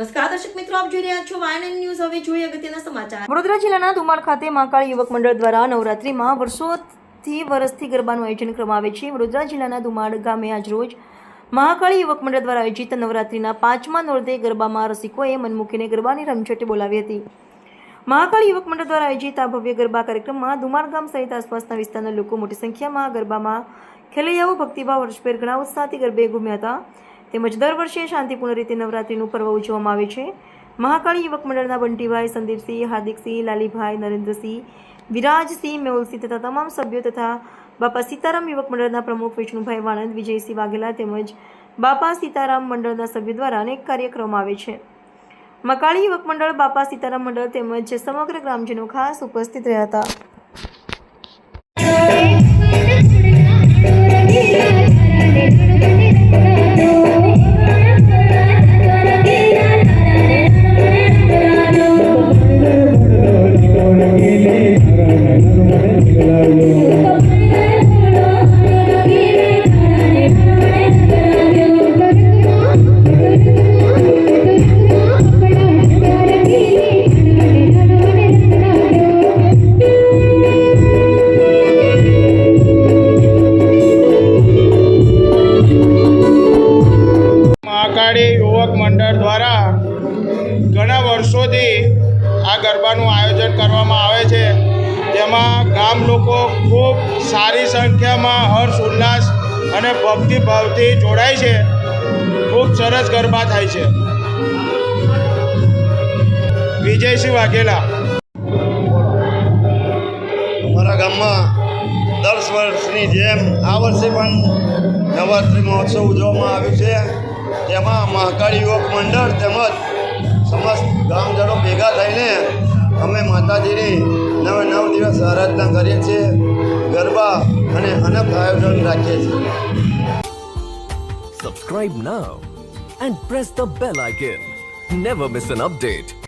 નમસ્કાર યુવક મંડળ દ્વારા નવરાત્રિમાં વર્ષોથી વર્ષથી મહાકાળી યુવક મંડળ દ્વારા આયોજિત નવરાત્રિના પાંચમા નોરતે ગરબામાં રસિકોએ મન ગરબાની રમઝટ બોલાવી હતી. મહાકાળી યુવક મંડળ દ્વારા આયોજિત આ ભવ્ય ગરબા કાર્યક્રમમાં ધુમાડ ગામ સહિત આસપાસના વિસ્તારના લોકો મોટી સંખ્યામાં ગરબામાં ખેલૈયાઓ, ભક્તિભાવ વર્ષભેર ઘણા ઉત્સાહથી ગરબે ઘૂમ્યા હતા. તેમજ દર વર્ષે શાંતિપૂર્ણ રીતે નવરાત્રિનું પર્વ ઉજવવામાં આવે છે. મહાકાળી યુવક મંડળના બંટીભાઈ સંદીપસિંહ, હાર્દિકસિંહ, લાલીભાઈ, નરેન્દ્રસિંહ, વિરાજસિંહ, મેહુલસિંહ તથા તમામ સભ્યો તથા બાપા સીતારામ યુવક મંડળના પ્રમુખ વિષ્ણુભાઈ વાણંદ, વિજયસિંહ વાઘેલા તેમજ બાપા સીતારામ મંડળના સભ્યો દ્વારા અનેક કાર્યક્રમ આવે છે. મકાળી યુવક મંડળ, બાપા સીતારામ મંડળ તેમજ સમગ્ર ગ્રામજનો ખાસ ઉપસ્થિત રહ્યા હતા. મહાકાળી યુવક મંડળ દ્વારા ઘણા વર્ષોથી આ ગરબાનું આયોજન કરવામાં આવે છે. જેમાં ગામ લોકો ખૂબ સારી સંખ્યામાં હર્ષ, ઉલ્લાસ અને ભક્તિભાવથી જોડાય છે. ખૂબ સરસ ગરબા થાય છે. વિજયસિંહ વાઘેલા. અમારા ગામમાં દસ વર્ષની જેમ આ વર્ષે પણ નવરાત્રિ મહોત્સવ ઉજવવામાં આવ્યું છે. તેમાં મહાકાળી યુવક મંડળ તેમજ સમસ્ત ગામજનો ભેગા થઈને અમે માતાજીની નવે નવ દિવસ આરાધના કરીએ છીએ, ગરબા અને અનેક આયોજન રાખીએ છીએ subscribe now and press the bell icon never miss an update.